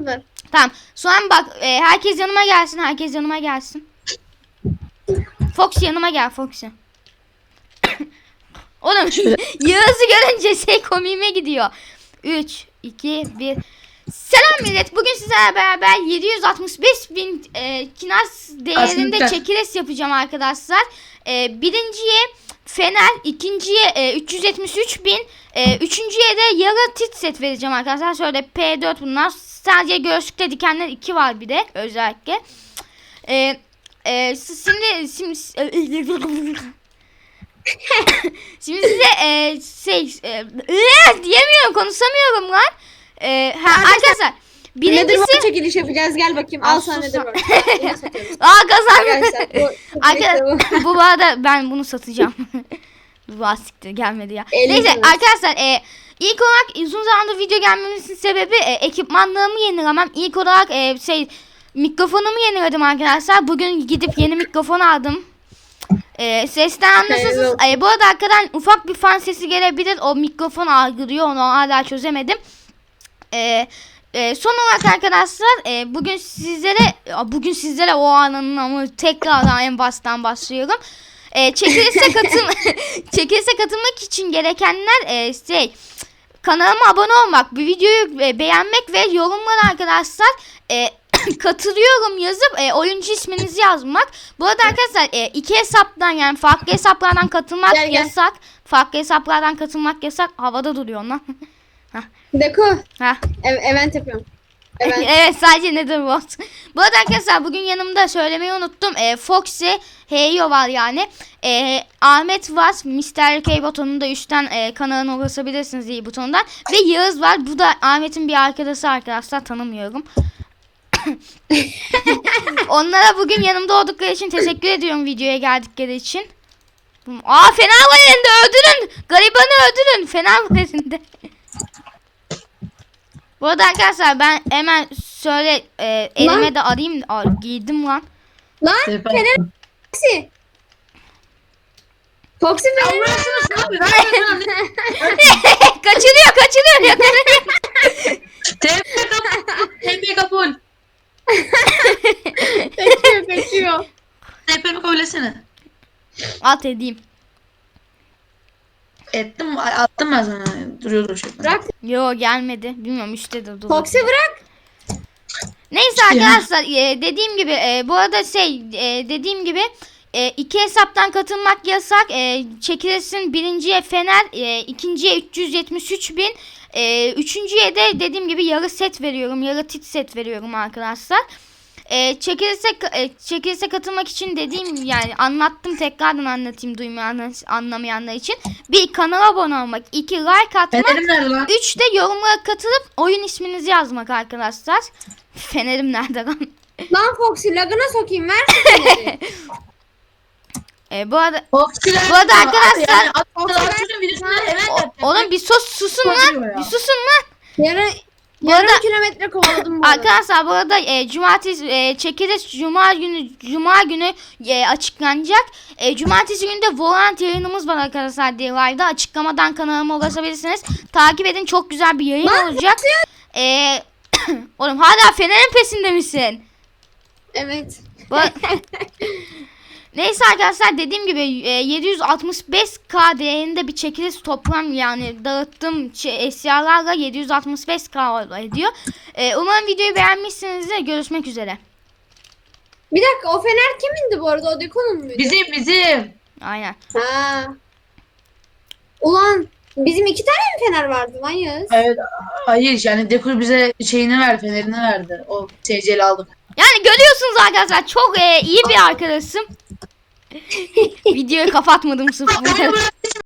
sıfır. Tamam. Sonra bak e, herkes yanıma gelsin. Herkes yanıma gelsin. Fox yanıma gel Foxy. Oğlum Yağız'ı görünce şey komiğime gidiyor. 3, 2, 1. Selam millet. Bugün sizlerle beraber 765 bin e, kinas değerinde çekiles yapacağım arkadaşlar. E, birinciye Fener, ikinciye e, 373 bin, e, üçüncüye de yarı tit set vereceğim arkadaşlar. Şöyle P4 bunlar. Sadece göğüslükte dikenler 2 var bir de özellikle. E, e, şimdi, şimdi Şimdi size e, şey e, e, diyemiyorum konuşamıyorum lan. E, ha, arkadaşlar birincisi bu çekiliş yapacağız gel bakayım. Al sana satıyoruz. Aa kazandım. Arkadaşlar bu arada ben bunu satacağım. bu asiktir gelmedi ya. Elli Neyse arkadaşlar e, ilk olarak uzun zamandır video gelmemesinin sebebi e, ekipmanlarımı yenilemem. İlk olarak e, şey mikrofonumu yeniledim arkadaşlar. Bugün gidip yeni mikrofon aldım. E, sesten anlasınız. E, bu arada arkadan ufak bir fan sesi gelebilir. O mikrofon algılıyor onu hala çözemedim. E, e, son olarak arkadaşlar e, bugün sizlere bugün sizlere o anın ama tekrardan en baştan başlıyorum. E, çekilişe katıl çekilişe katılmak için gerekenler e, şey kanalıma abone olmak, bu videoyu e, beğenmek ve yorumlara arkadaşlar e, katılıyorum yazıp e, oyuncu isminizi yazmak. Bu arada arkadaşlar e, iki hesaptan yani farklı hesaplardan katılmak Gel, gel. yasak. Farklı hesaplardan katılmak yasak. Havada duruyor lan. Deko. ha. ev- event yapıyorum. Evet. evet sadece bot. Bu arada arkadaşlar bugün yanımda söylemeyi unuttum. E, Foxy, Heyo var yani. E, Ahmet var. Mr. K butonunda üstten e, kanalına ulaşabilirsiniz iyi butonundan. Ve Yağız var. Bu da Ahmet'in bir arkadaşı arkadaşlar tanımıyorum. Onlara bugün yanımda oldukları için teşekkür ediyorum videoya geldikleri için. Aa Fener var elinde öldürün. Garibanı öldürün. Fener var elinde. Bu arada arkadaşlar ben hemen şöyle e, elime Lan. de arayayım. Aa, giydim lan. Lan Fener Foxy. Foxy Fener. kaçırıyor kaçırıyor. yakalıyor. TP kabul. TP kabul. kaçıyor kaçıyor. TP'mi kabul etsene. At edeyim. Ettim attım ben sana. Duruyordur o şey. Bırak. Yo gelmedi. Bilmiyorum işte de dur. Foxy bırak. Neyse arkadaşlar e, dediğim gibi e, bu arada şey e, dediğim gibi e, iki hesaptan katılmak yasak. E, çekilirsin birinciye Fener, e, ikinciye 373 bin, e, üçüncüye de dediğim gibi yarı set veriyorum. Yarı tit set veriyorum arkadaşlar. E, çekilirse, e, çekilirse katılmak için dediğim yani anlattım tekrardan anlatayım duymayan anlamayanlar için. Bir kanala abone olmak, iki like atmak? Üç de yorumlara katılıp oyun isminizi yazmak arkadaşlar. Fenerim nerede lan? Lan Foxy lagına sokayım ver. E, bu arada Foxy'ler. Bu arada arkadaşlar- Yani yapacak. oğlum bir sus susun lan. Bir susun lan. Yarın yarım arada- kilometre kovaladım bu arada. Arkadaşlar bu arada e, cumartesi e, çekiliş cuma günü cuma günü e, açıklanacak. E, cumartesi günü de Volant yayınımız var arkadaşlar diye live'da açıklamadan kanalıma ulaşabilirsiniz. Takip edin çok güzel bir yayın Lan, olacak. E, oğlum hala Fener'in pesinde misin? Evet. Bu- Neyse arkadaşlar dediğim gibi e, 765k değerinde bir çekiliş toplam yani dağıttığım ç- eşyalarla 765k ediyor. E, umarım videoyu beğenmişsinizdir. Görüşmek üzere. Bir dakika o Fener kimindi bu arada? O Deko'nun muydu? Bizim bizim. Aynen. Ha. Ulan bizim iki tane mi Fener vardı lan Yağız? Evet. Hayır yani Dekur bize şeyini verdi. Fenerini verdi. O TC'li aldık. Yani görüyorsunuz arkadaşlar çok e, iyi bir arkadaşım. Videoyu kapatmadım sırf.